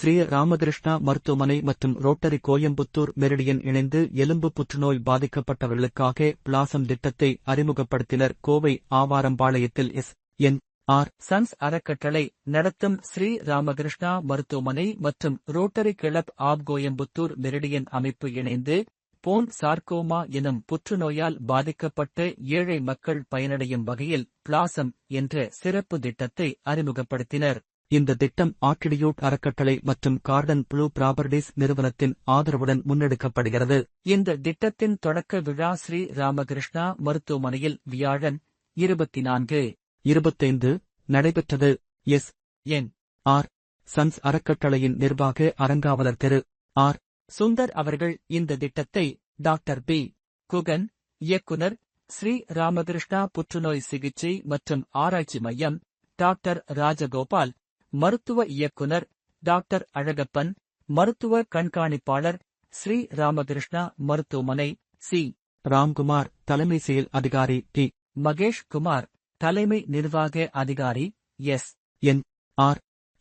ஸ்ரீ ராமகிருஷ்ணா மருத்துவமனை மற்றும் rotary Coimbatore meridian இணைந்து எலும்பு புற்றுநோய் பாதிக்கப்பட்டவர்களுக்காக பிளாசம் திட்டத்தை அறிமுகப்படுத்தினர். கோவை ஆவாரம்பாளையத்தில் எஸ். என். ஆர். சன்ஸ் அறக்கட்டளை நடத்தும் ஸ்ரீ ராமகிருஷ்ணா மருத்துவமனை மற்றும் rotary club of Coimbatore meridian அமைப்பு இணைந்து போன் சார்கோமா எனும் புற்றுநோயால் பாதிக்கப்பட்ட ஏழை மக்கள் பயனடையும் வகையில் பிளாசம் என்ற சிறப்பு திட்டத்தை அறிமுகப்படுத்தினர். இந்த திட்டம் ஆக்கிடியூட் அறக்கட்டளை மற்றும் கார்டன் ப்ளூ ப்ராப்பர்டிஸ் நிறுவனத்தின் ஆதரவுடன் முன்னெடுக்கப்படுகிறது. இந்த திட்டத்தின் தொடக்க விழா ஸ்ரீ ராமகிருஷ்ணா மருத்துவமனையில் வியாழன் இருபத்தி நான்கு இருபத்தைந்து நடைபெற்றது. எஸ். என். ஆர். சன்ஸ் அறக்கட்டளையின் நிர்வாக அரங்காவலர் திரு. ஆர். சுந்தர் அவர்கள் இந்த திட்டத்தை டாக்டர் பி. குகன் இயக்குனர் ஸ்ரீ ராமகிருஷ்ணா புற்றுநோய் சிகிச்சை மற்றும் ஆராய்ச்சி மையம் டாக்டர் ராஜகோபால் மருத்துவ இயக்குனர் டாக்டர் அழகப்பன் மருத்துவ கண்காணிப்பாளர் ஸ்ரீ ராமகிருஷ்ணா மருத்துவமனை சி. ராம்குமார் தலைமை செயல் அதிகாரி டி. மகேஷ் குமார் தலைமை நிர்வாக அதிகாரி எஸ். என். ஆர்.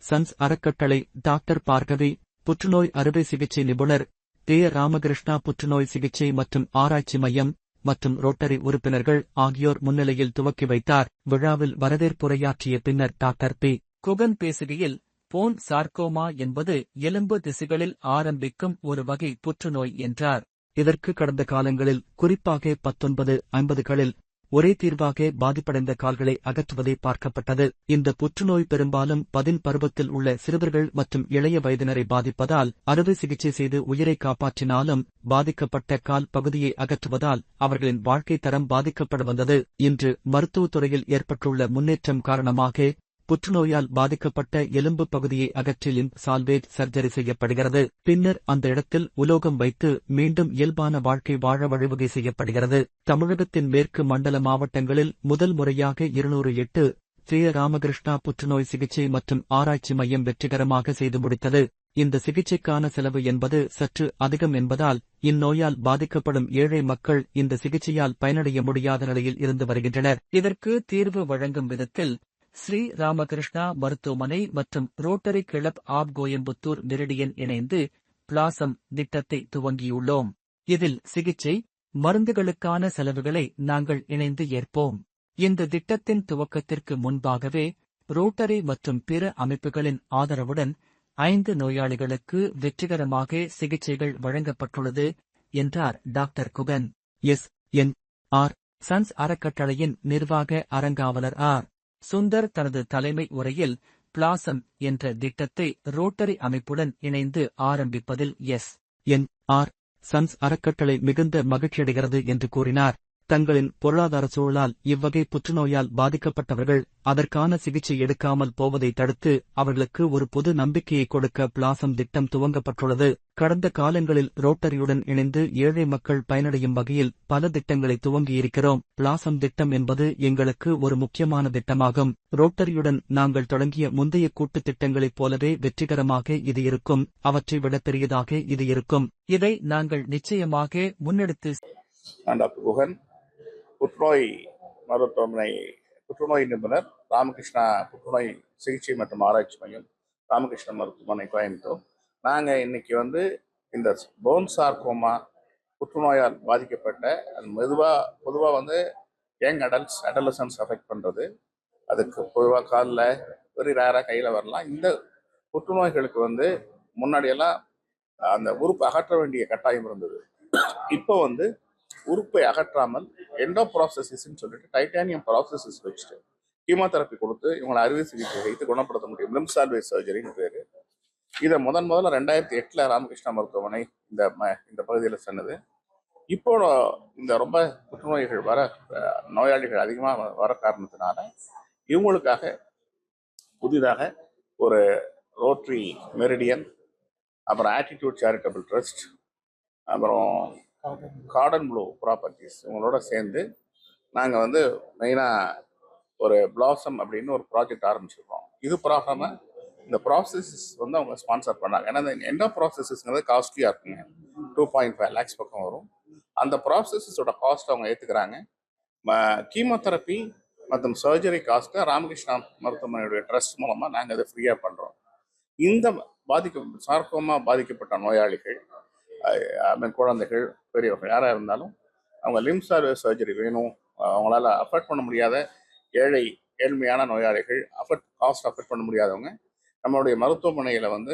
சன்ஸ் அறக்கட்டளை டாக்டர் பார்கவி புற்றுநோய் அறுவை சிகிச்சை நிபுணர் தே. ராமகிருஷ்ணா புற்றுநோய் சிகிச்சை மற்றும் ஆராய்ச்சி மையம் மற்றும் ரோட்டரி உறுப்பினர்கள் ஆகியோர் முன்னிலையில் துவக்கி வைத்தார். விழாவில் வரவேற்புரையாற்றிய பின்னர் டாக்டர் பி. குகன் பேசுகையில் போன் சார்கோமா என்பது எலும்பு திசுகளில் ஆரம்பிக்கும் ஒரு வகை புற்றுநோய் என்றார். இதற்கு கடந்த காலங்களில் குறிப்பாக பத்தொன்பது ஐம்பதுகளில் ஒரே தீர்வாக பாதிப்படைந்த கால்களை அகற்றுவதே பார்க்கப்பட்டது. இந்த புற்றுநோய் பெரும்பாலும் பதின் பருவத்தில் உள்ள சிறுவர்கள் மற்றும் இளைய வயதினரை பாதிப்பதால் அறுவை சிகிச்சை செய்து உயிரை காப்பாற்றினாலும் பாதிக்கப்பட்ட கால் பகுதியை அகற்றுவதால் அவர்களின் வாழ்க்கை தரம் பாதிக்கப்பட வந்தது. இன்று மருத்துவத்துறையில் ஏற்பட்டுள்ள முன்னேற்றம் காரணமாக புற்றுநோயால் பாதிக்கப்பட்ட எலும்பு பகுதியை அகற்றி லிம்ப் சால்வேஜ் சர்ஜரி செய்யப்படுகிறது. பின்னர் அந்த இடத்தில் உலோகம் வைத்து மீண்டும் இயல்பான வாழ்க்கை வாழ வழிவகை செய்யப்படுகிறது. தமிழகத்தின் மேற்கு மண்டல மாவட்டங்களில் முதல் முறையாக இருநூறு எட்டு ஸ்ரீ ராமகிருஷ்ணா புற்றுநோய் சிகிச்சை மற்றும் ஆராய்ச்சி மையம் வெற்றிகரமாக செய்து முடித்தது. இந்த சிகிச்சைக்கான செலவு என்பது சற்று அதிகம் என்பதால் இந்நோயால் பாதிக்கப்படும் ஏழை மக்கள் இந்த சிகிச்சையால் பயனடைய முடியாத நிலையில் இருந்து வருகின்றனர். இதற்கு தீர்வு வழங்கும் விதத்தில் ஸ்ரீ ராமகிருஷ்ணா மருத்துவமனை மற்றும் rotary club of Coimbatore meridian இணைந்து பிளாசம் திட்டத்தை துவங்கியுள்ளோம். இதில் சிகிச்சை மருந்துகளுக்கான செலவுகளை நாங்கள் இணைந்து ஏற்போம். இந்த திட்டத்தின் துவக்கத்திற்கு முன்பாகவே ரோட்டரி மற்றும் பிற அமைப்புகளின் ஆதரவுடன் ஐந்து நோயாளிகளுக்கு வெற்றிகரமாக சிகிச்சைகள் வழங்கப்பட்டுள்ளது என்றார் doctor Guhan. S. N. R. Sons அறக்கட்டளையின் நிர்வாக அரங்காவலர் ஆர். சுந்தர் தனது தலைமை உரையில் பிளாசம் என்ற திட்டத்தை ரோட்டரி அமைப்புடன் இணைந்து ஆரம்பிப்பதில் எஸ். என். ஆர். சன்ஸ் அறக்கட்டளை மிகுந்த மகிழ்ச்சியடைகிறது என்று கூறினார். தங்களின் பொருளாதார சூழலால் இவ்வகை புற்றுநோயால் பாதிக்கப்பட்டவர்கள் அதற்கான சிகிச்சை எடுக்காமல் போவதை தடுத்து அவர்களுக்கு ஒரு பொது நம்பிக்கையை கொடுக்க பிளாசம் திட்டம் துவங்கப்பட்டுள்ளது. கடந்த காலங்களில் ரோட்டரியுடன் இணைந்து ஏழை மக்கள் பயனடையும் வகையில் பல திட்டங்களை துவங்கியிருக்கிறோம். பிளாசம் திட்டம் என்பது எங்களுக்கு ஒரு முக்கியமான திட்டமாகும். ரோட்டரியுடன் நாங்கள் தொடங்கிய முந்தைய கூட்டு திட்டங்களைப் போலவே வெற்றிகரமாக இது இருக்கும். அவற்றை விட பெரியதாக இது இருக்கும். இதை நாங்கள் நிச்சயமாக முன்னெடுத்து நான் புற்றுநோய் மருத்துவமனை புற்றுநோய் நிபுணர் ராமகிருஷ்ணா புற்றுநோய் சிகிச்சை மற்றும் ஆராய்ச்சி மையம் ராமகிருஷ்ண மருத்துவமனை கோயம்புத்தூர். நாங்கள் இன்னைக்கு வந்து இந்த போன் சார்கோமா புற்றுநோயால் பாதிக்கப்பட்ட அது மெதுவாக பொதுவாக வந்து யங் அடல்ட்ஸ் அடலசன்ஸ் அஃபெக்ட் பண்ணுறது அதுக்கு பொதுவாக காலில் வெரி ரேராக கையில் வரலாம். இந்த புற்றுநோய்களுக்கு வந்து முன்னாடியெல்லாம் அந்த உறுப்பு அகற்ற வேண்டிய கட்டாயம் இருந்தது. இப்போ வந்து உறுப்பை அகற்றாமல் எண்டோ ப்ராசஸிஸ்ன்னு சொல்லிட்டு டைட்டானியம் ப்ராசஸிஸ் வச்சுட்டு கீமோதெரப்பி கொடுத்து இவங்களை அறுவை சிகிச்சை வைத்து குணப்படுத்த முடியும். லிம் சால்வே சர்ஜரின்னு பேர். இதை முதன் முதல்ல ரெண்டாயிரத்தி எட்டில் ராமகிருஷ்ணா மருத்துவமனை இந்த ம இந்த பகுதியில் சொன்னது. இப்போ இந்த ரொம்ப புற்றுநோய்கள் வர நோயாளிகள் அதிகமாக வர காரணத்தினால இவங்களுக்காக புதிதாக ஒரு ரோட்ரி மெரிடியன் அப்புறம் ஆட்டிடியூட் சேரிட்டபிள் ட்ரஸ்ட் அப்புறம் கார்டன் ப்ளூ ப்ராப்பர்ட்டிஸ் இவங்களோட சேர்ந்து நாங்கள் வந்து மெயினாக ஒரு பிளாசம் அப்படின்னு ஒரு ப்ராஜெக்ட் ஆரம்பிச்சிருக்கோம். இது ப்ராகாம இந்த ப்ராசஸஸ் வந்து அவங்க ஸ்பான்சர் பண்ணாங்க. ஏன்னா இந்த என்ன ப்ராசஸஸ்ங்கிறது காஸ்ட்லியாக இருக்குங்க. டூ பாயிண்ட் ஃபைவ் லேக்ஸ் பக்கம் வரும். அந்த ப்ராசஸஸோட காஸ்ட் அவங்க ஏற்றுக்கிறாங்க கீமோதெரப்பி மற்றும் சர்ஜரி காஸ்ட்டை ராமகிருஷ்ணா மருத்துவமனையுடைய ட்ரஸ்ட் மூலமாக நாங்கள் அதை ஃப்ரீயாக பண்ணுறோம் இந்த பாதிக்க சார்க்கோமா பாதிக்கப்பட்ட நோயாளிகள் ஐ மீன் குழந்தைகள் பெரியவர்கள் யாராக இருந்தாலும் அவங்க லிம் சர்ஜரி வேணும். அவங்களால அஃபோர்ட் பண்ண முடியாத ஏழை ஏழ்மையான நோயாளிகள் அஃபர்ட் காஸ்ட் அஃபர்ட் பண்ண முடியாதவங்க நம்மளுடைய மருத்துவமனையில் வந்து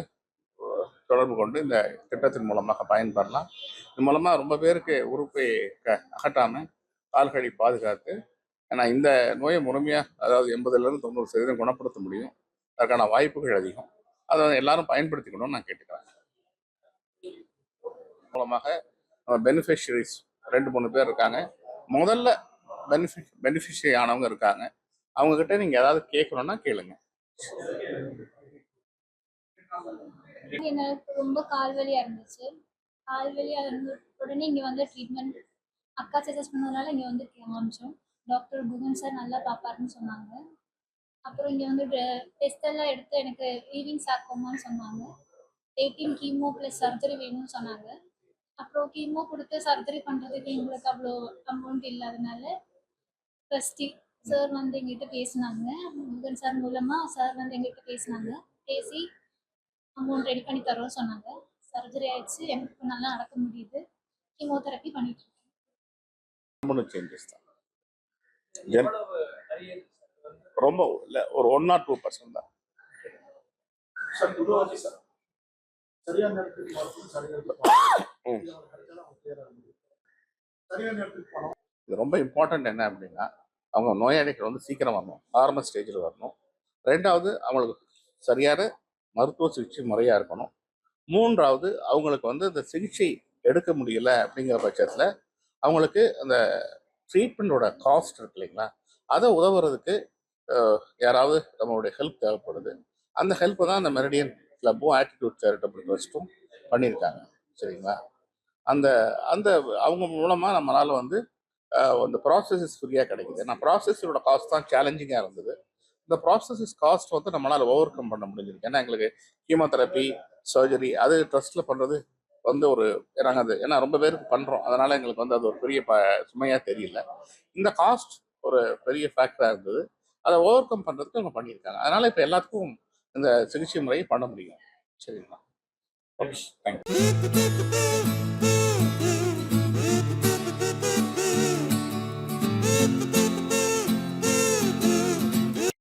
தொடர்பு கொண்டு இந்த திட்டத்தின் மூலமாக பயன்பெறலாம் இது மூலமாக ரொம்ப பேருக்கு உறுப்பை க அகட்டாமல் கால்களை பாதுகாத்து ஏன்னா இந்த நோயை முழுமையாக அதாவது எண்பதுலேருந்து தொண்ணூறு சதவீதம் குணப்படுத்த முடியும். அதற்கான வாய்ப்புகள் அதிகம். அதை வந்து எல்லாரும் பயன்படுத்திக்கணும்னு நான் கேட்டுக்கிறேன். மூலமாக நம்ம பெனிஃபிஷரிஸ் ரெண்டு மூணு பேர் இருக்காங்க. முதல்ல பெனிஃபி பெனிஃபிஷரி ஆனவங்க இருக்காங்க. அவங்க கிட்ட நீங்க ஏதாவது கேட்கணும்னா கேளுங்க. எனக்கு ரொம்ப கால் வலியா இருந்துச்சு. கால் வலியா இருந்த உடனே இங்க வந்து ட்ரீட்மெண்ட் அக்கா சஜஸ்ட் பண்ணதுனால இங்க வந்து காமிச்சோம் டாக்டர் குகன் சார் நல்லா பார்ப்பாருன்னு சொன்னாங்க. அப்புறம் இங்க வந்து டெஸ்ட் எல்லாம் எடுத்து எனக்கு ஈவிங் சாக்கோமான்னு சொன்னாங்க. எயிட்டீன் கீமோ ப்ளஸ் சர்ஜரி வேணும்னு சொன்னாங்க. அப்புறம் கீமோ கொடுத்து சர்ஜரி பண்றதுக்கு எங்களுக்கு அவ்வளோ அமௌண்ட் இல்லாதனால ட்ரஸ்டி சார் வந்து எங்கிட்ட பேசினாங்க. முருகன் சார் மூலமா சார் வந்து எங்கிட்ட பேசினாங்க. பேசி அமௌண்ட் ரெடி பண்ணி தரோம் சொன்னாங்க. சர்ஜரி ஆயிடுச்சு. எனக்கு நல்லா நடக்க முடியுது. கீமோதெரப்பி பண்ணிட்டு இருக்கேன் ரொம்ப இல்லை ஒரு ஒன் ஆர் டூ பர்சன்ட் தான். சரியான நேரத்துக்கு மருத்துவம் சரியான இது ரொம்ப இம்பார்ட்டன்ட் என்ன அப்படின்னா அவங்க நோயாளிகள் வந்து சீக்கிரம் வரணும். ஆரம்ப ஸ்டேஜில் வரணும். ரெண்டாவது அவங்களுக்கு சரியான மருத்துவ சிகிச்சை முறையாக இருக்கணும். மூன்றாவது அவங்களுக்கு வந்து இந்த சிகிச்சை எடுக்க முடியல அப்படிங்கிற பட்சத்தில் அவங்களுக்கு அந்த ட்ரீட்மெண்ட்டோட காஸ்ட் இருக்கு இல்லைங்களா? அதை உதவுறதுக்கு யாராவது நம்மளுடைய ஹெல்ப் தேவைப்படுது. அந்த ஹெல்ப்பை தான் அந்த மெரடியன் கிளப்பும் ஆட்டிடியூட் சேரிட்டபிள் ட்ரஸ்ட்டும் பண்ணியிருக்காங்க. சரிங்களா? அந்த அந்த அவங்க மூலமாக நம்மளால் வந்து அந்த ப்ராசஸஸ் ஃப்ரீயாக கிடைக்குது. நான் ப்ராசஸோட காஸ்ட் தான் சேலஞ்சிங்காக இருந்தது. இந்த ப்ராசஸஸ் காஸ்ட் வந்து நம்மளால் ஓவர் கம் பண்ண முடிஞ்சிருக்கு. ஏன்னா எங்களுக்கு கீமோதெரப்பி சர்ஜரி அது ட்ரஸ்ட்டில் பண்ணுறது வந்து ஒரு நாங்கள் அது ஏன்னா ரொம்ப பேருக்கு பண்ணுறோம் அதனால் எங்களுக்கு வந்து அது ஒரு பெரிய ப சுமையாக தெரியல. இந்த காஸ்ட் ஒரு பெரிய ஃபேக்டராக இருந்தது. அதை ஓவர் கம் பண்ணுறதுக்கு அவங்க பண்ணியிருக்காங்க. அதனால் இப்போ எல்லாத்துக்கும் இந்த சிகிச்சை முறையை பண்ண முடியும். சரிங்களா? Okay thank you